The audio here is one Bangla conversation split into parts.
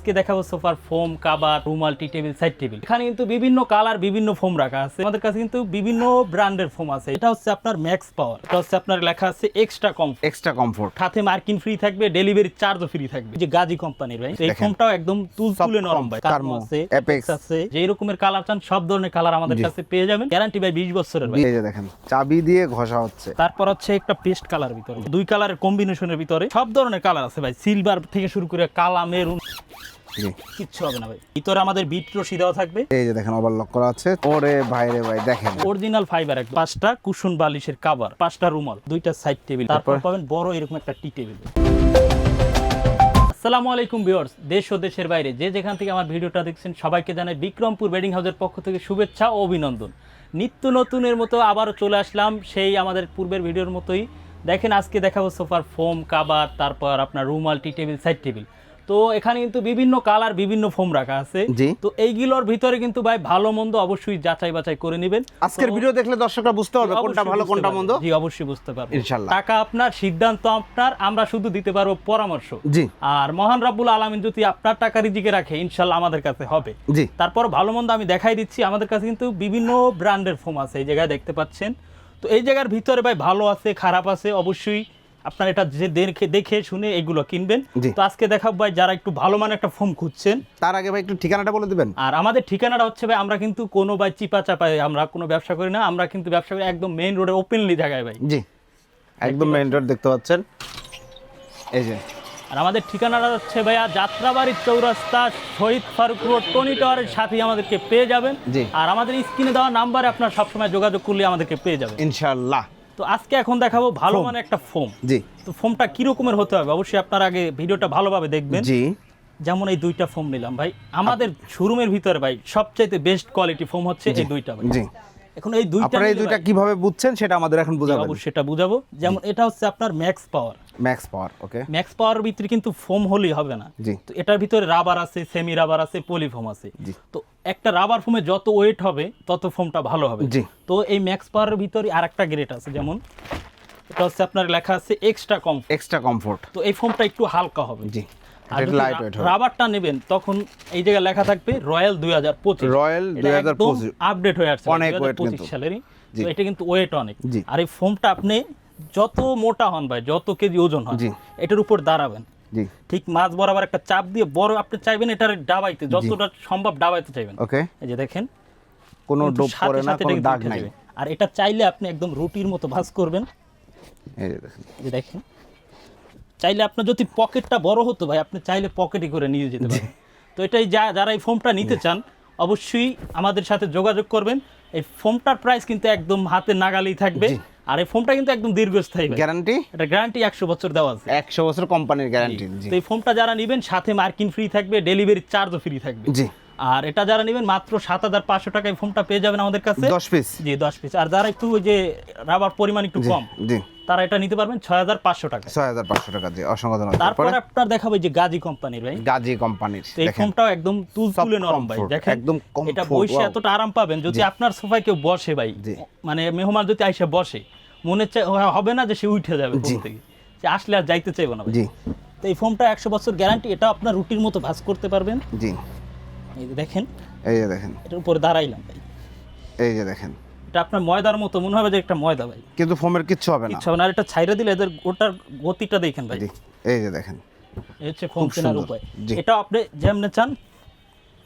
আজকে দেখাবো সোফার ফোম কাবার রুমাল টি টেবিল সাইড টেবিল। এখানে কিন্তু বিভিন্ন কালার বিভিন্ন ফোম রাখা আছে। আমাদের কাছে কিন্তু বিভিন্ন ব্র্যান্ডের ফোম আছে। এটা হচ্ছে আপনার ম্যাক্স পাওয়ার। এটা হচ্ছে আপনার লেখা আছে এক্সট্রা কম এক্সট্রা কমফোর্ট। সাথে মার্কিন ফ্রি থাকবে ডেলিভারি চার্জও ফ্রি থাকবে। এই যে গাজী কোম্পানির ভাই এই। ফোমটাও একদম তুল তুলে নরম ভাই। কার্মো আছে। Apex আছে। যেই রকমের কালার চান সব ধরনের কালার আমাদের কাছে পেয়ে যাবেন। গ্যারান্টি ভাই 20 বছরের ভাই। এই যে দেখেন চাবি দিয়ে ঘষা হচ্ছে। তারপর হচ্ছে একটা পেস্ট কালার ভিতরে। দুই কালারের কম্বিনেশনের ভিতরে সব ধরনের কালার আছে ভাই। সিলভার থেকে শুরু করে কালা মেরুন। কিচ্ছু হবে না ভাই। ভিতরে আমাদের বিট রশি দেওয়া থাকবে। এই যে দেখেন ওভারলক করা আছে। ওরে ভাইরে ভাই দেখেন। অরিজিনাল ফাইবার এক পাঁচটা কুশন বালিশের কাভার পাঁচটা রুমাল দুইটা সাইড টেবিল তারপর? তারপর? পাবেন বড় এরকম একটা টি টেবিল আসসালামু আলাইকুম ভিউয়ার্স দেশ ও দেশের বাইরে যে যেখান থেকে আমার ভিডিওটা দেখছেন সবাইকে জানাই বিক্রমপুর বেডিং হাউসের পক্ষ থেকে শুভেচ্ছা ও অভিনন্দন। নিত্য নতুনের মতো আবারও চলে আসলাম সেই আমাদের পূর্বের ভিডিওর মতোই। দেখেন আজকে দেখাবো সোফার ফোম কাবার তারপর আপনার রুমাল টি টেবিল সাইড টেবিল তো এখানে কিন্তু বিভিন্ন কালার বিভিন্ন ফোম রাখা আছে। তো এইগুলোর ভিতরে কিন্তু ভাই ভালো মন্দ অবশ্যই যাচাই বাছাই করে নেবেন। আজকের ভিডিও দেখলে দর্শকরা বুঝতে পারবে কোনটা ভালো কোনটা মন্দ। জি অবশ্যই বুঝতে পারব। ইনশাল্লাহ। টাকা আপনার সিদ্ধান্ত আপনার আমরা শুধু দিতে পারব পরামর্শ। জি। আর মহান রাব্বুল আলামিন যদি আপনার টাকা রিজিকে রাখে ইনশাল্লাহ আমাদের কাছে হবে। জি। তারপর ভালো মন্দ আমি দেখাই দিচ্ছি। আমাদের কাছে কিন্তু বিভিন্ন ব্র্যান্ডের ফোম আছে এই জায়গায় দেখতে পাচ্ছেন। তো এই জায়গার ভিতরে ভাই ভালো আছে খারাপ আছে অবশ্যই আপনার এটা যে দেখে দেখে শুনে এগুলো কিনবেন। তো আজকে দেখাবো ভাই যারা একটু ভালো মানের একটা ফোন খুঁজছেন। তার আগে ভাই একটু ঠিকানাটা বলে দিবেন। আর আমাদের ঠিকানাটা হচ্ছে ভাই আমরা কিন্তু কোনো ভাই চিপা চাপায় আমরা কোনো ব্যবসা করি না আমরা কিন্তু ব্যবসা করি একদম মেইন রোডে ওপেনলি জায়গায় ভাই। জি। একদম মেইন রোড দেখতে পাচ্ছেন। এই যে। আর আমাদের ঠিকানাটা হচ্ছে ভাইয়া যাত্রাবাড়ির চৌরাস্তা শহীদ ফারুক রোড টনি টাওয়ারের সাথেই আমাদেরকে পেয়ে যাবেন। আর আমাদের স্ক্রিনে দেওয়া নাম্বারে আপনার সবসময় যোগাযোগ করলে আমাদেরকে পেয়ে যাবেন। ইনশাআল্লাহ। তো আজকে এখন দেখাবো ভালো মানে একটা ফোম। জি। তো ফোমটা কিরকমের হতে হবে? অবশ্যই আপনার আগে ভিডিওটা ভালোভাবে দেখবেন। জি। যেমন এই দুইটা ফোম নিলাম ভাই। আমাদের শোরুমের ভিতরে ভাই সবচাইতে বেস্ট কোয়ালিটি ফোম হচ্ছে এই দুইটা ভাই। জি। এখন এই দুইটা আপনারা এই দুইটা কীভাবে বুঝছেন সেটা আমাদের এখন বুঝাবেন। অবশ্যই এটা বুঝাবো। যেমন এটা হচ্ছে আপনার Max Power Max Power okay Max Power ভিতরে কিন্তু ফোম হলেই হবে না। জি। তো এটার ভিতরে রাবার আছে সেমি রাবার আছে পলি ফোম আছে। জি। তো একটা রাবার ফোমে যত ওয়েট হবে তত ফোমটা ভালো হবে। জি। তো এই ম্যাক্স পাওয়ারের ভিতরে আর একটা গ্রেড আছে যেমন এটা হচ্ছে আপনার লেখা আছে এক্সট্রা কম এক্সট্রা কমফোর্ট তো এই ফোমটা একটু হালকা হবে। জি। আর লাইট ওয়েট হবে। রাবারটা নেবেন তখন এই জায়গায় লেখা থাকবে রয়্যাল দুই হাজার পঁচিশ। রয়্যাল আপডেট হয়ে আসছে। অনেক কিন্তু। সালেরই। তো এটা কিন্তু ওয়েট অনেক। আর এই ফোমটা আপনি যত মোটা হন ভাই যত কেজি ওজন হয় এটার উপর দাঁড়াবেন। ঠিক মাছ বরাবর একটা চাপ দিয়ে বড় আপনি চাইবেন এটার ডাবাইতে যতটা সম্ভব ডাবাইতে চাইবেন। ওকে। এই যে দেখেন কোনো ডোপ করে না কোনো দাগ নাই। আর এটা চাইলে আপনি একদম রুটির মতো ভাঁজ করবেন। এই যে দেখেন। এই যে দেখেন। চাইলে আপনার যদি পকেটটা বড় হতো ভাই আপনি চাইলে পকেটে করে নিয়ে যেতে পারেন। তো এটাই যা যারা এই ফোমটা নিতে চান অবশ্যই আমাদের সাথে যোগাযোগ করবেন। এই ফোমটার প্রাইস কিন্তু একদম হাতে নাগালেই থাকবে। আর এই ফোমটা কিন্তু একদম দীর্ঘস্থায়ী গ্যারান্টি এটা গ্যারান্টি একশো বছর দেওয়া আছে। একশো বছর কোম্পানির গ্যারান্টি জি। তো এই ফোনটা যারা নেবেন সাথে মার্কিন ফ্রি থাকবে ডেলিভারি চার্জও ফ্রি থাকবে। জি। আর এটা যারা নেবেন মাত্র সাত হাজার পাঁচশো টাকায় ফোনটা পেয়ে যাবেন আমাদের কাছে। দশ পিস জি দশ পিস আর যারা একটু ওই যে রাবার পরিমাণ একটু কম জি। তারা এটা নিতে পারবেন ছয় হাজার পাঁচশো টাকা। ছয় হাজার পাঁচশো টাকা দিয়ে অসংখ্য ধন্যবাদ। তারপরে? তারপরে আপনার দেখাবো যে গাজী কোম্পানির ভাই। গাজী কোম্পানির এই ফোনটাও একদম তুল তুলে নরম ভাই দেখেন। একদম এটা বসে এতটা আরাম পাবেন যদি আপনার সোফায় কেউ বসে ভাই মানে মেহমান যদি আইসে বসে মনে হবে না যে সে উঠে যাবে। থেকে। সে আসলে আর যাইতে চাইব না জি। তো এই ফোনটা একশো বছর গ্যারান্টি এটা আপনার রুটির মতো ভাঁজ করতে পারবেন। জি। এই যে দেখেন। এই যে দেখেন। এটার উপরে দাঁড়াইলাম ভাই। এই যে দেখেন। এটা আপনার ময়দার মতো মনে হবে যে একটা ময়দা ভাই। কিন্তু ফোমের কিচ্ছু হবে না। ইচ্ছা হবে না। আর এটা ছাইরা দিলে এদের ওটার গতিটা দেখেন ভাই। এই যে দেখেন। এই হচ্ছে খুব কেনার উপায়। এটা আপনি যেমনে চান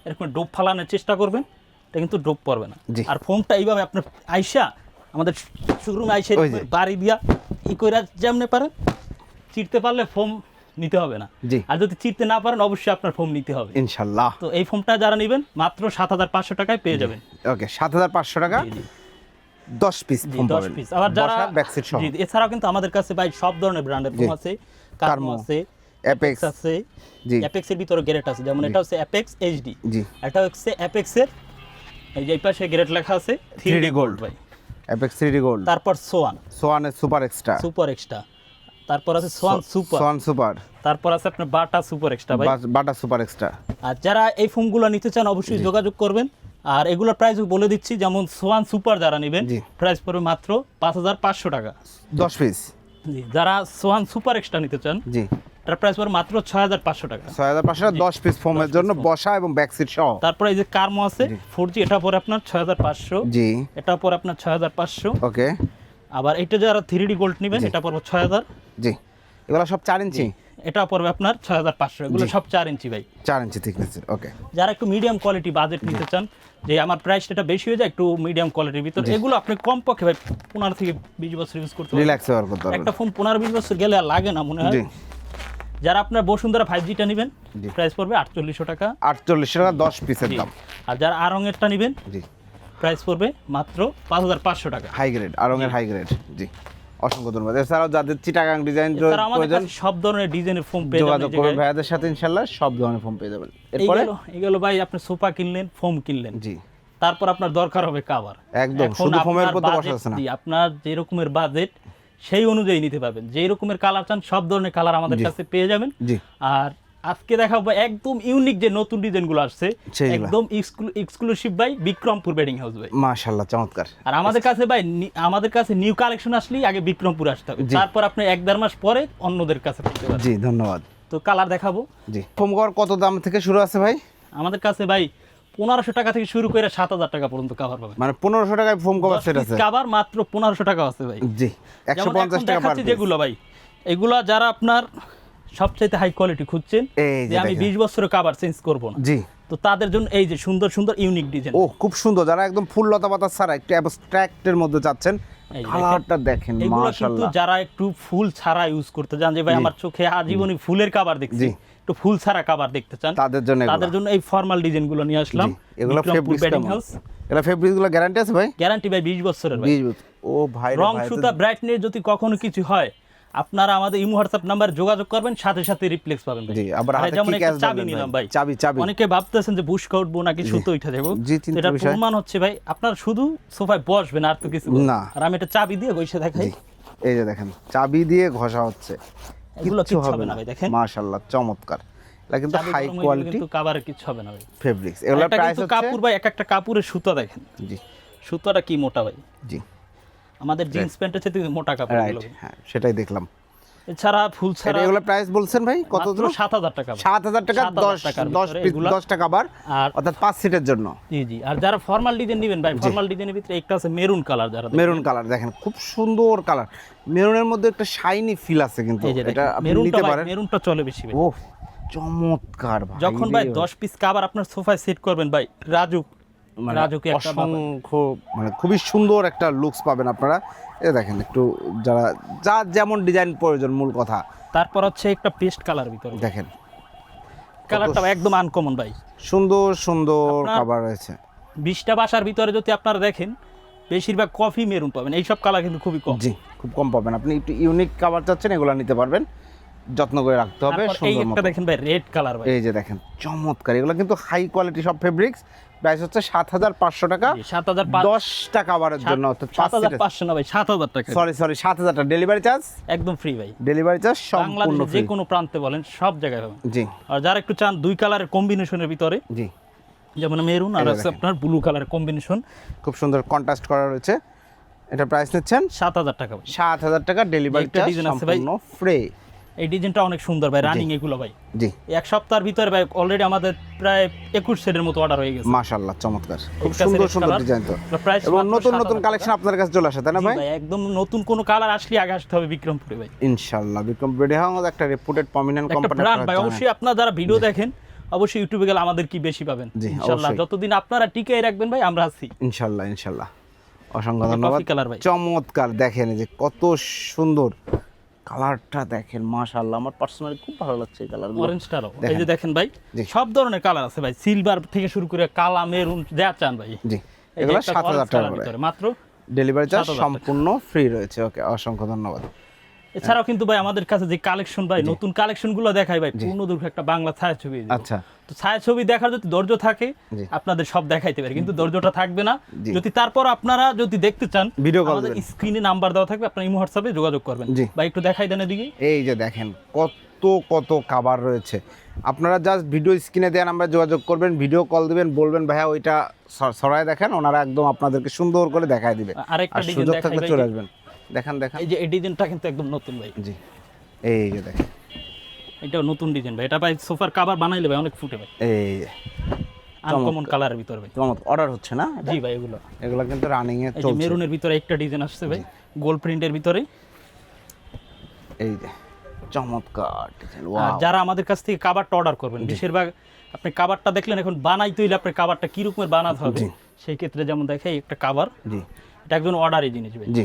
এরকম ডোপ ফালানোর চেষ্টা করবেন এটা কিন্তু ডোপ পড়বে না। আর ফোনটা এইভাবে আপনার আইসা আমাদের শোরুমে আইসা। বাড়ি দিয়া ই কইরা যেমনে পারেন চিরতে পারলে ফোম নিতে হবে না। আর যদি চিরতে না পারেন অবশ্যই আপনার ফোম নিতে হবে। ইনশাল্লাহ। তো এই ফোনটা যারা নেবেন মাত্র সাত হাজার পাঁচশো টাকায় পেয়ে যাবেন। ওকে সাত হাজার পাঁচশো টাকা। জি, জি। দশ পিস আবার যারা ব্যাকসিট সহ। এছাড়াও কিন্তু আমাদের কাছে ভাই সব ধরনের ব্র্যান্ডের। আছে। কার্মো আছে অ্যাপেক্স আছে। জি। অ্যাপেক্স এর ভিতরে গ্রেড আছে যেমন এটা হচ্ছে অ্যাপেক্স এইচডি জি। এটা হচ্ছে অ্যাপেক্স এর এই যে এই পাশে গ্রেড লেখা আছে 3D 3D gold। ভাই। অ্যাপেক্স থ্রি গোল্ড তারপর সোয়ান সোয়ানের সুপার এক্সট্রা সুপার এক্সট্রা তারপর আছে সোয়ান সুপার সোয়ান সুপার তারপর আছে আপনার বাটা সুপার এক্সট্রা ভাই। বাটা সুপার এক্সট্রা আর যারা এই ফোনগুলো নিতে চান অবশ্যই যোগাযোগ করবেন। আর এগুলোর প্রাইস বলে দিচ্ছি যেমন সোয়ান সুপার যারা নেবেন। প্রাইস পড়বে মাত্র পাঁচ হাজার পাঁচশো টাকা। দশ পিস জি যারা সোয়ান সুপার এক্সট্রা নিতে চান জি। এটার প্রাইস পড়বে মাত্র ছয় হাজার পাঁচশো টাকা। ছয় হাজার পাঁচশো দশ পিস ফোমের জন্য বসা এবং ব্যাক সিট সহ। তারপরে এই যে কার্মো আছে ফোর জি এটা পরে আপনার ছয় হাজার পাঁচশো। জি। এটা পরে আপনার ছয় হাজার পাঁচশো। ওকে। আবার এটা যারা থ্রি ডি গোল্ড নেবেন এটা পড়বে ছয় হাজার। জি। এগুলো সব চার ইঞ্চি। এটা পড়বে আপনার ছয় হাজার পাঁচশো। এগুলো সব চার ইঞ্চি ভাই। চার ইঞ্চি থিকনেসের ওকে যারা একটু মিডিয়াম কোয়ালিটি বাজেট নিতে চান যে আমার প্রাইসটা একটু বেশি হয়ে যায় একটু মিডিয়াম কোয়ালিটির ভিতরে এগুলো আপনি কম পক্ষে ভাই পনেরো থেকে বিশ বছর ইউজ করতে রিল্যাক্স ব্যবহার করতে একটা ফোন পনেরো বিশ বছর গেলে আর লাগে না মনে হয়। যারা আপনার বসুন্ধরা ফাইভ জিটা নেবেন। প্রাইস পড়বে আটচল্লিশশো টাকা। আটচল্লিশশো টাকা দশ পিসের। দাম। আর যারা আরঙেরটা নেবেন জি। প্রাইস পড়বে মাত্র পাঁচ হাজার পাঁচশো টাকা। হাই গ্রেড আরঙের হাই গ্রেড জি। অসংখ্য ধন্যবাদ। এছাড়াও যাদের চিটাগাং ডিজাইন প্রয়োজন সব ধরনের ডিজাইনের ফোম পেয়ে যাবেন যোগাযোগ করবেন ভাইয়াদের সাথে ইনশাল্লাহ সব ধরনের ফোম পেয়ে যাবেন। এরপরে? এগুলো ভাই আপনি সোফা কিনলেন ফোম কিনলেন। জি। তারপর আপনার দরকার হবে কাভার একদম, শুধু ফোমের আপনার উপর তো বসা আছে না। জি, আপনার যে রকমের বাজেট সেই অনুযায়ী নিতে পারবেন। যে রকমের কালার চান সব ধরনের কালার আমাদের কাছে পেয়ে যাবেন। জি। আর আজকে দেখাবো একদম ইউনিক যে নতুন ডিজাইনগুলো আসছে। একদম exclusive by Bikrampur Bedding House ভাই। মাশাল্লাহ চমৎকার। আর আমাদের কাছে ভাই আমাদের কাছে নিউ কালেকশন আসলেই আগে বিক্রমপুর আসতে হবে। তারপর আপনি এক দেড় মাস পরে অন্যদের কাছে পেতে জি ধন্যবাদ। তো কালার দেখাবো। জি। ফোম কভার কত দাম থেকে শুরু আছে ভাই? আমাদের কাছে ভাই পনেরোশো টাকা থেকে শুরু করে সাত হাজার টাকা পর্যন্ত কাভার পাবেন। মানে পনেরোশো টাকায় ফোম কভার সেট আছে। কাভার মাত্র পনেরোশো টাকা আছে ভাই। জি একশো পঞ্চাশ টাকা যেগুলো ভাই এগুলো যারা আপনার সবচাইতে হাই কোয়ালিটি খুঁজছেন যে আমি দেখেন। বিশ বছরের কাভার চেঞ্জ করব না। জি। তো তাদের জন্য এই যে সুন্দর সুন্দর ইউনিক ডিজাইন ও খুব সুন্দর। যারা একদম ফুল লতা পাতা ছাড়া একটু অ্যাবস্ট্রাক্টের মধ্যে চাচ্ছেন এই যে কালারটা দেখেন এগুলো কিন্তু যারা একটু ফুল ছাড়া ইউজ করতে চান যে ভাই আমার চোখে আজীবনই ফুলের কাবার দেখছি। একটু ফুল ছাড়া কাবার দেখতে চান তাদের জন্য তাদের জন্য এই ফর্মাল ডিজাইনগুলো নিয়ে আসলাম। এগুলো ফেব্রিক্স বেডিং হাউস এগুলো ফেব্রিক্সগুলো গ্যারান্টি আছে ভাই? গ্যারান্টি ভাই বিশ বছরের ভাই। বিশ বছর। ও ভাই রং সুতা ব্রাইটনেস যদি কখনো কিছু হয় আপনারা আমাদের ইমো হোয়াটসঅ্যাপ নাম্বার যোগাযোগ করবেন সাথে সাথে রিপ্লেক্স পাবেন ভাই। জি, আবার হাতে যেমন কি একটা চাবি নিলাম ভাই? চাবি, চাবি। অনেকে ভাবতেছেন যে বুশ উঠবো নাকি সুতো উঠে যাব। এটা প্রমাণ হচ্ছে ভাই আপনার শুধু সোফায় বসবেন আর তো কিছু না। আর আমি এটা চাবি দিয়ে বসে দেখাই। এই যে দেখেন চাবি দিয়ে ঘষা হচ্ছে। এগুলো কিচ্ছু হবে না ভাই দেখেন। মাশাআল্লাহ চমৎকার। এটা কিন্তু হাই কোয়ালিটি কিন্তু কাভারে কিছু হবে না ভাই। ফেব্রিক্স এগুলোর এটা প্রাইস হচ্ছে কাপড় ভাই এক একটা কাপড়ের সুতো দেখেন। জি। সুতোটা কি মোটা ভাই? জি। আমাদের জিন্স প্যান্টের চেয়ে কিন্তু মোটা কাপড় হ্যাঁ সেটাই দেখলাম। এছাড়া ফুল ছাড়া এগুলো প্রাইস বলছেন ভাই? কত সাত হাজার টাকা ভাই। সাত হাজার টাকা 7,000 দশ টাকার দশ ভিতরে পিস এগুলা। দশ টাকা বার আর অর্থাৎ পাঁচ সিটের জন্য। জি জি। আর যারা ফর্মাল ডিজাইন নেবেন ভাই ফর্মাল ডিজাইনের ভিতরে একটা আছে মেরুন কালার যারা মেরুন কালার দেখেন খুব সুন্দর কালার মেরুনের মধ্যে একটা শাইনি ফিল আছে কিন্তু এটা আপনি নিতে পারেন। মেরুনটা চলে বেশি ভাই। ও চমৎকার ভাই যখন ভাই দশ পিস কাবার আপনার সোফায় সেট করবেন ভাই রাজুক মানে। অসংখ্য মানে খুবই সুন্দর একটা লুকস পাবেন আপনারা। এ দেখেন একটু যারা যা যেমন ডিজাইন প্রয়োজন মূল কথা। তারপর হচ্ছে একটা পেস্ট কালার ভিতরে। দেখেন কালারটা একদম আনকমন ভাই। সুন্দর সুন্দর খাবার রয়েছে। বিশটা বাসার ভিতরে যদি আপনারা দেখেন বেশিরভাগ কফি মেরুন পাবেন। এইসব কালার কিন্তু খুবই কম। জি খুব কম পাবেন। আপনি একটু ইউনিক খাবার চাচ্ছেন এগুলো নিতে পারবেন। যত্ন করে রাখতে হবে সুন্দর মতো। দেখেন ভাই রেড কালার ভাই। এই যে দেখেন চমৎকার। এগুলো কিন্তু হাই কোয়ালিটি সব ফেব্রিক্স প্রাইস হচ্ছে সাত হাজার পাঁচশো টাকা। সাত হাজার দশটা খাবারের জন্য সাত হাজার পাঁচশো না ভাই সাত হাজার টাকা। সরি সরি সাত হাজার টাকা। ডেলিভারি চার্জ একদম ফ্রি ভাই। ডেলিভারি চার্জ সম্পূর্ণ যে কোনো প্রান্তে বলেন সব জায়গায় পাবেন জি। আর যারা একটু চান দুই কালারের কম্বিনেশনের ভিতরে জি। যেমন মেরুন আর হচ্ছে আপনার ব্লু কালার কম্বিনেশন খুব সুন্দর কন্ট্রাস্ট করা রয়েছে। এটা প্রাইস নিচ্ছেন? সাত হাজার টাকা সাত হাজার টাকা ডেলিভারি চার্জ আছে। সম্পূর্ণ ফ্রি এই ডিজাইনটা অনেক সুন্দর ভাই রানিং এগুলো ভাই। জি। এক সপ্তাহের ভিতরে ভাই অলরেডি আমাদের প্রায় একুশ সেটের মতো অর্ডার হয়ে গেছে। মাশাআল্লাহ চমৎকার। খুব সুন্দর সুন্দর ডিজাইন তো। এবং নতুন নতুন কালেকশন আপনার কাছে চলে আসে তাই না ভাই? ভাই একদম নতুন কোন কালার আসলে আগে আসতে হবে বিক্রমপুরে ভাই। ইনশাআল্লাহ বিক্রম বেডে হাউস একটা রেপুটেড প্রমিনেন্ট কোম্পানি ব্র্যান্ড ভাই অবশ্যই আপনারা যারা ভিডিও দেখেন অবশ্যই ইউটিউবে গেলে আমাদের কি বেশি পাবেন? ইনশাআল্লাহ যতদিন আপনারা টিকে রাখবেন ভাই আমরা আছি। ইনশাআল্লাহ ইনশাআল্লাহ। অসংখ্য ধন্যবাদ। চমৎকার দেখেন যে কত সুন্দর। কালারটা দেখেন মাশাআল্লাহ। আমার পার্সোনালি খুব ভালো লাগছে এই কালার অরেঞ্জটারও এই যে দেখেন। ভাই সব ধরনের কালার আছে ভাই। সিলভার থেকে শুরু করে কালা মেরুন যা চান ভাই। জি। এগুলো সাত হাজার টাকা মাত্র ডেলিভারি চার্জ 7,000 সম্পূর্ণ ফ্রি রয়েছে। ওকে অসংখ্য ধন্যবাদ। এছাড়াও কিন্তু ভাই আমাদের কাছে যে কালেকশন ভাই নতুন কালেকশনগুলো দেখাই ভাই পূর্ণ দুর্গ একটা বাংলা ছায়াছবি দিই। আচ্ছা। তো ছায়াছবি দেখার যদি ধৈর্য থাকে আপনাদের সব দেখাইতে পারে কিন্তু ধৈর্যটা থাকবে না। যদি তারপর আপনারা যদি দেখতে চান call আমাদের স্ক্রিনে নাম্বার দেওয়া থাকবে আপনার ইমো হোয়াটসঅ্যাপে যোগাযোগ করবেন। ভাই একটু দেখাই দেন এদিকে। এই যে দেখেন কত কত খাবার রয়েছে। আপনারা জাস্ট ভিডিও স্ক্রিনে দেওয়া নাম্বারে যোগাযোগ করবেন ভিডিও কল দিবেন বলবেন ভাইয়া ওইটা সরায় দেখেন ওনারা একদম আপনাদেরকে সুন্দর করে দেখায় দিবে। আরেকটা আর সুযোগ থাকলে চলে আসবেন। দেখান দেখান। এই যে এই ডিজাইনটা কিন্তু একদম নতুন ভাই। জি। এই যে দেখেন। এটা নতুন ডিজাইন ভাই। এটা ভাই সোফার কাভার বানাইলে ভাই অনেক ফুটে ভাই। এই আনকমন কালারের ভিতরে ভাই। তোমার অর্ডার হচ্ছে না জি ভাই এগুলো। এগুলো কিন্তু রানিং এ চলছে। মেরুনের ভিতরে একটা ডিজাইন আসছে ভাই। গোল প্রিন্টের ভিতরে। এই যে। চমৎকার ডিজাইন। ওয়াও যারা আমাদের কাছ থেকে কাবারটা অর্ডার করবেন বেশিরভাগ আপনি কাবারটা দেখলেন এখন বানাইতে হইলে আপনার কাবারটা কি রকমের বানাতে হবে? সেই ক্ষেত্রে যেমন দেখে একটা কাবার জি। এটা একজন অর্ডারই জিনিস ভাই। জি।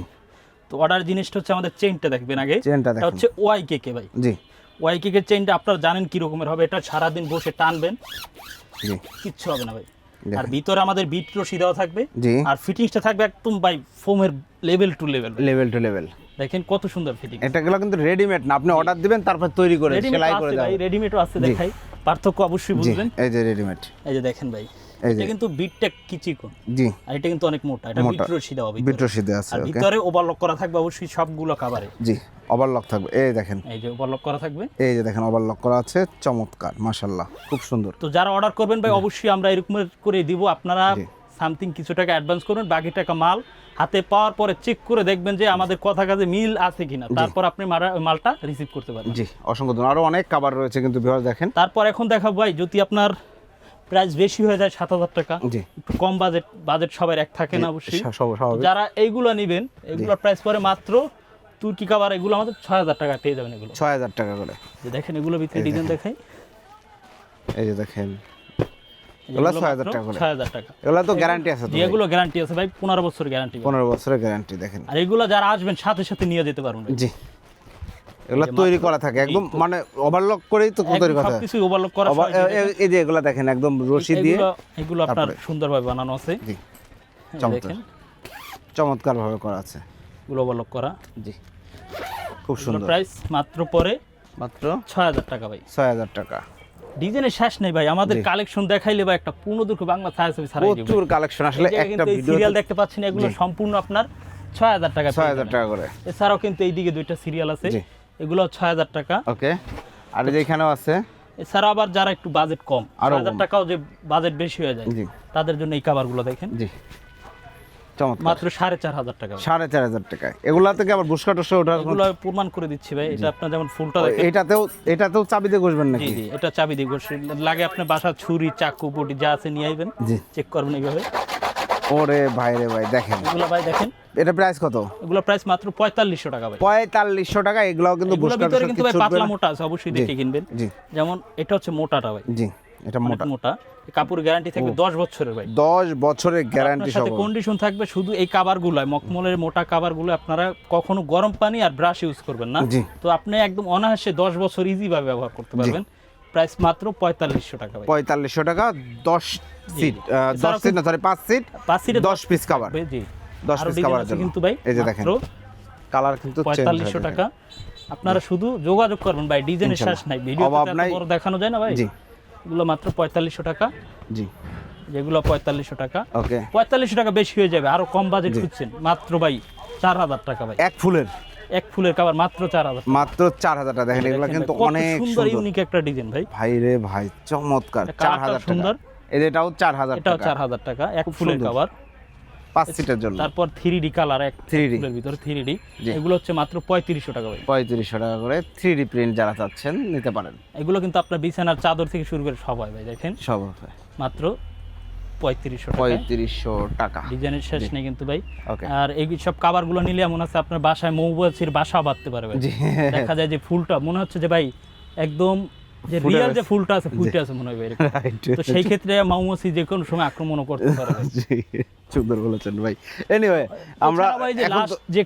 তো অর্ডার জিনিসটা হচ্ছে আমাদের চেইনটা দেখবেন আগে। দেখেন। হচ্ছে ওয়াই কে কে ভাই। জি। ওয়াই কে কে চেইনটা আপনারা জানেন কি রকমের হবে এটা সারাদিন বসে টানবেন। জি। কিচ্ছু হবে না ভাই। আর ভিতরে আমাদের বিট রশি দেওয়া থাকবে। জি। আর ফিটিংসটা থাকবে একদম বাই ফোমের level two level level two level দেখেন কত সুন্দর ফিটিং এটা গুলো কিন্তু রেডিমেড না। আপনি অর্ডার দিবেন তারপর তৈরি করে সেলাই করে দেবেন রেডিমেডও আছে দেখাই। পার্থক্য অবশ্যই বুঝবেন। এই যে রেডিমেড এই যে দেখেন ভাই। এটা কিন্তু বিটটা কি চিকন? জি। আর এটা কিন্তু অনেক মোটা এটা বিট রশি দেওয়া ভিতরে। বিট রশিদে আছে আর ভিতরে ওভারলক করা থাকবে অবশ্যই সবগুলো কাভারে জি ওভারলক থাকবে। এই দেখেন। এই যে ওভারলক করা থাকবে। এই যে দেখেন ওভারলক করা আছে চমৎকার মাশাল্লাহ খুব সুন্দর। তো যারা অর্ডার করবেন ভাই অবশ্যই আমরা এরকম করে দিব। আপনারা সামথিং কিছু টাকা অ্যাডভান্স করুন বাকি টাকা মাল হাতে পাওয়ার পরে চেক করে দেখবেন যে আমাদের কথা কাজে মিল আছে কিনা। তারপর আপনি মালটা রিসিভ করতে পারেন জি অসংখ্য আরও অনেক কাবার রয়েছে কিন্তু দেখেন। তারপর এখন দেখাবো ভাই যদি আপনার প্রাইস বেশি হয়ে যায় সাত হাজার টাকা। একটু কম বাজেট বাজেট সবার এক থাকে না অবশ্যই। যারা এইগুলো নেবেন এগুলোর প্রাইস পরে মাত্র তুর্কি কাবার এগুলো আমাদের ছয় হাজার টাকা পেয়ে যাবেন এগুলো। ছয় হাজার টাকা করে। দেখেন এগুলো ভিতরে ডিজাইন দেখাই। এই যে দেখেন। এগুলো এগুলো 6,000 টাকা করে। 6,000 টাকা। এগুলো তো গ্যারান্টি আছে এগুলো গ্যারান্টি আছে ভাই পনেরো বছর গ্যারান্টি পনেরো বছরের গ্যারান্টি দেখেন। আর এগুলো যারা আসবেন সাথে সাথে নিয়ে যেতে পারবেন। জি। এগুলো তৈরি করা থাকে একদম মানে ওভারলক করেই তো তৈরি করা থাকে। ওভারলক করা এই যে এগুলো দেখেন একদম রশি দিয়ে এগুলো আপনার সুন্দরভাবে বানানো আছে। জি চমৎকার। দেখেন। চমৎকার করা আছে। এগুলো ওভারলক করা। জি খুব সুন্দর। প্রাইস মাত্র পরে মাত্র ছয় হাজার টাকা ভাই। ছয় হাজার টাকা। ডিজাইনের শেষ নেই ভাই আমাদের কালেকশন দেখাইলে ভাই একটা পূর্ণ বাংলা ছায়া ছবি ছাড়াই দিব। প্রচুর কালেকশন আসলে একটা ভিডিও সিরিয়াল দেখতে পাচ্ছেন এগুলো সম্পূর্ণ আপনার ছয় হাজার টাকা ছয় হাজার টাকা করে। এছাড়াও কিন্তু এইদিকে দুইটা সিরিয়াল আছে। এগুলো ছয় হাজার টাকা। ওকে আর এই আছে? এছাড়া আবার যারা একটু বাজেট কম আরও ছয় হাজার টাকাও যে বাজেট বেশি হয়ে যায় তাদের জন্য এই কাভারগুলো দেখেন। জি। মাত্র সাড়ে চার হাজার টাকা। সাড়ে চার হাজার টাকায় এগুলা থেকে আবার বুসকা টুসকা ওঠার এগুলো প্রমাণ করে দিচ্ছি ভাই এটা আপনার যেমন ফুলটা দেখেন। এটাতেও এটাতেও চাবি দিয়ে জি নাকি? এটা চাবি দিয়ে বসে লাগে আপনার বাসা ছুরি চাকু বটি যা আছে নিয়ে আইবেন। চেক করবেন এইভাবে। ওরে ভাই রে ভাই দেখেন। এগুলো ভাই দেখেন। এটা প্রাইস কত? এগুলো প্রাইস মাত্র পঁয়তাল্লিশশো টাকা ভাই। পঁয়তাল্লিশশো টাকা এগুলাও কিন্তু ভিতরে কিন্তু ভাই পাতলা মোটা আছে অবশ্যই দেখে কিনবেন। জি। যেমন এটা হচ্ছে মোটাটা ভাই। জি এটা মোটা। মোটা। কাপড় গ্যারান্টি থাকবে দশ বছরের ভাই। দশ বছরের গ্যারান্টি সহ। কন্ডিশন থাকবে শুধু এই কাভারগুলো মোটা কাভারগুলো আপনারা কখনো গরম পানি আর ব্রাশ ইউজ করবেন না। তো আপনি একদম অনায়াসে দশ বছর ইজি ভাবে ব্যবহার করতে পারবেন। প্রাইস মাত্র পঁয়তাল্লিশশো টাকা ভাই। পঁয়তাল্লিশশো টাকা দশ সিট দশ সিট না সরি পাঁচ সিট পাঁচ সিটে দশ পিস কাভার জি। দশ পিস আছে কিন্তু ভাই এই যে দেখেন কালার কিন্তু পঁয়তাল্লিশশো টাকা। আপনারা শুধু যোগাযোগ করবেন ভাই ডিজাইনের শেষ নাই। ভিডিও বড় দেখানো যায় না ভাই? জি। এগুলো মাত্র পঁয়তাল্লিশশো টাকা। জি। যেগুলো পঁয়তাল্লিশশো টাকা। ওকে। পঁয়তাল্লিশশো টাকা বেশি হয়ে যাবে আরও কম বাজেট খুঁজছেন। মাত্র ভাই চার হাজার টাকা ভাই। এক ফুলের। এক ফুলের কাবার মাত্র চার হাজার মাত্র চার হাজার টাকা। দেখেন এগুলো কিন্তু অনেক সুন্দর ইউনিক একটা ডিজাইন ভাই। ভাই রে ভাই চমৎকার চার হাজার টাকা। সুন্দর। এটাও চার হাজার এটাও টাকা। চার হাজার টাকা এক ফুলের। কাবার পাঁচ সিটের জন্য। তারপর থ্রি ডি কালার এক 3D ফুলের ভিতরে থ্রি ডি। এগুলো হচ্ছে মাত্র পঁয়ত্রিশশো টাকা পঁয়ত্রিশশো টাকা করে থ্রি ডি প্রিন্ট যারা চাচ্ছেন নিতে পারেন। এগুলো কিন্তু আপনার বিছানার চাদর থেকে শুরু করে সব হয় ভাই দেখেন। সব মাত্র পঁয়ত্রিশশো পঁয়ত্রিশশো টাকা। ডিজাইনের শেষ নেই কিন্তু ভাই। আর এই সব কাবারগুলো নিলে এমন আছে আপনার বাসায় মৌবাচির বাসা বাঁধতে পারবে দেখা যায় যে ফুলটা মনে হচ্ছে যে ভাই একদম যে রিয়াল যে ফুলটা আছে আছে মনে হয় তো সেই ক্ষেত্রে যে কোনো সময় আক্রমণও করতে পারে। সুন্দর বলেছেন ভাই। এনিওয়ে আমরা ভাই যে লাস্ট যে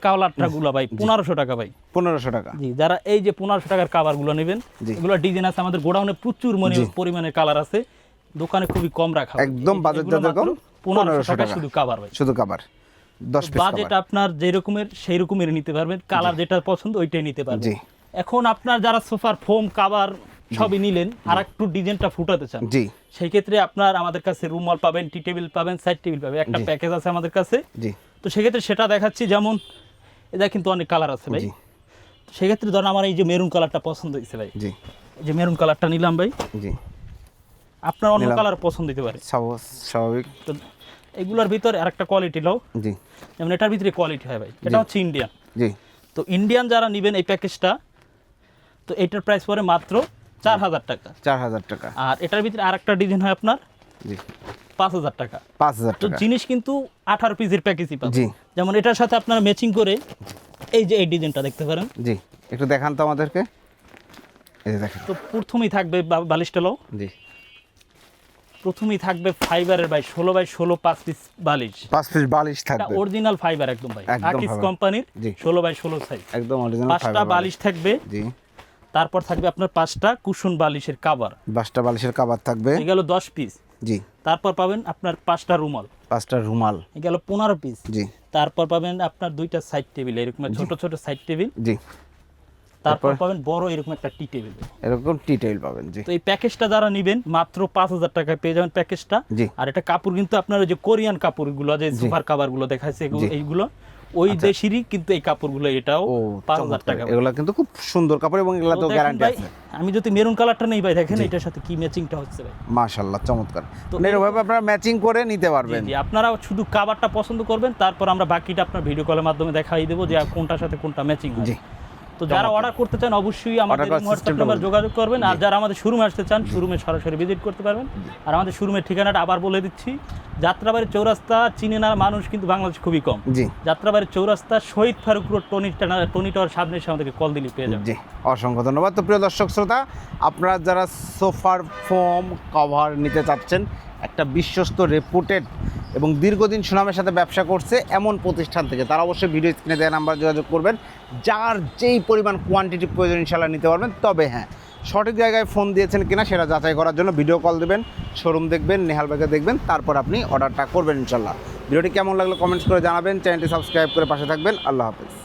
গুলো ভাই পনেরোশো টাকা ভাই। পনেরোশো টাকা। জি যারা এই যে পনেরোশো টাকার কাভারগুলো নেবেন এগুলো ডিজাইন আছে আমাদের গোডাউনে প্রচুর মনে পরিমাণের কালার আছে। দোকানে খুবই কম রাখা। একদম বাজেট কম, পনেরোশো টাকা। শুধু কাভার ভাই। শুধু কাবার দশ বাজেট আপনার যে রকমের সেই রকমের নিতে পারবেন। কালার যেটা পছন্দ ওইটাই নিতে পারবেন। এখন আপনার যারা সোফার ফোম কাভার সবই নিলেন আর একটু ডিজাইনটা ফুটাতে চান। জি। সেই ক্ষেত্রে আপনার আমাদের কাছে রুমাল পাবেন টি টেবিল পাবেন সাইড টেবিল পাবেন একটা প্যাকেজ আছে আমাদের কাছে। জি। তো সেক্ষেত্রে সেটা দেখাচ্ছি যেমন এটা কিন্তু অনেক কালার আছে ভাই। সেক্ষেত্রে ধরেন আমার এই যে মেরুন কালারটা পছন্দ হয়েছে ভাই। জি। এই যে মেরুন কালারটা নিলাম ভাই। জি। আপনার অন্য কালার পছন্দ হতে পারে। স্বাভাবিক স্বাভাবিক। তো এগুলোর ভিতরে আরেকটা কোয়ালিটি লও। জি। যেমন এটার ভিতরে কোয়ালিটি হয় ভাই। এটা হচ্ছে ইন্ডিয়ান জি। তো ইন্ডিয়ান যারা নেবেন এই প্যাকেজটা তো এটার প্রাইস পরে মাত্র চার হাজার টাকা। চার হাজার টাকা। আর এটার ভিতরে আর একটা ডিজাইন হয় আপনার? জি। পাঁচ হাজার টাকা। পাঁচ হাজার তো জিনিস কিন্তু আঠারো পিসের প্যাকেজই পাবেন। জি। যেমন এটার সাথে আপনারা ম্যাচিং করে এই যে এই ডিজাইনটা দেখতে পারেন। জি। একটু দেখান তো আমাদেরকে। এই যে দেখেন। তো প্রথমেই থাকবে বালিশটা লো জি। প্রথমেই থাকবে ফাইবারের বাই ষোলো বাই ষোলো পাঁচ পিস বালিশ। পাঁচ পিস বালিশ থাকবে। অরিজিনাল ফাইবার একদম ভাই। আকিস কোম্পানির ষোলো বাই ষোলো সাইজ একদম অরিজিনাল পাঁচটা বালিশ থাকবে। জি। তারপর থাকবে আপনার পাঁচটা কুশন বালিশের কাবার পাঁচটা বালিশের কাবার থাকবে। এই গেল দশ পিস জি। তারপর পাবেন আপনার পাঁচটা রুমাল। পাঁচটা রুমাল। এই গেল পনেরো পিস জি। তারপর পাবেন আপনার দুইটা সাইড টেবিল এরকম ছোট ছোট সাইড টেবিল জি। তারপর? পাবেন বড় এরকম একটা টি টেবিল এরকম টি টেইল পাবেন জি। তো এই প্যাকেজটা যারা নেবেন মাত্র পাঁচ হাজার টাকায় পেয়ে যাবেন প্যাকেজটা জি। আর এটা কাপড় কিন্তু আপনার যে কোরিয়ান কাপড়গুলো যে সুপার কাভারগুলো দেখাচ্ছে। এইগুলো। ওই দেশেরই কিন্তু এই কাপড়গুলো এটাও পাঁচ হাজার টাকা। এগুলো কিন্তু খুব সুন্দর কাপড় এবং এগুলো তো গ্যারান্টি আছে। আমি যদি মেরুন কালারটা নেই ভাই দেখেন এটার সাথে কি ম্যাচিংটা হচ্ছে ভাই। মাশাআল্লাহ চমৎকার। তো মানে আপনারা ম্যাচিং করে নিতে পারবেন। জি আপনারা শুধু কাভারটা পছন্দ করবেন তারপর আমরা বাকিটা আপনার ভিডিও কলের মাধ্যমে দেখাই দেবো যে কোনটার সাথে কোনটা ম্যাচিং জি। তো যারা অর্ডার করতে চান অবশ্যই আমাদের হোয়াটসঅ্যাপ নাম্বার যোগাযোগ করবেন। আর যারা আমাদের শোরুমে আসতে চান শোরুমে সরাসরি ভিজিট করতে পারবেন। আর আমাদের শোরুমের ঠিকানাটা আবার বলে দিচ্ছি। যাত্রাবাড়ির চৌরাস্তা চিনে না মানুষ কিন্তু বাংলাদেশ খুবই কম। জি। যাত্রাবাড়ির চৌরাস্তা শহীদ ফারুক রোড টনি টানা- টনি টাওয়ার সামনে এসে আমাদেরকে কল দিলে পেয়ে যাবেন। জি অসংখ্য ধন্যবাদ। তো প্রিয় দর্শক শ্রোতা আপনারা যারা সোফার ফোম কভার নিতে চাচ্ছেন একটা বিশ্বস্ত রেপুটেড এবং দীর্ঘদিন সুনামের সাথে ব্যবসা করছে এমন প্রতিষ্ঠান থেকে। তারা অবশ্যই ভিডিও স্ক্রিনে দেওয়া নাম্বার যোগাযোগ করবেন। যার যেই পরিমাণ কোয়ান্টিটি প্রয়োজন ইনশাল্লাহ নিতে পারবেন। তবে হ্যাঁ সঠিক জায়গায় ফোন দিয়েছেন কিনা সেটা যাচাই করার জন্য ভিডিও কল দেবেন শোরুম দেখবেন, নেহাল ব্যাগে দেখবেন, তারপর আপনি অর্ডারটা করবেন ইনশাল্লাহ ভিডিওটি কেমন লাগল কমেন্টস করে জানাবেন। চ্যানেলটি সাবস্ক্রাইব করে পাশে থাকবেন। আল্লাহ হাফেজ।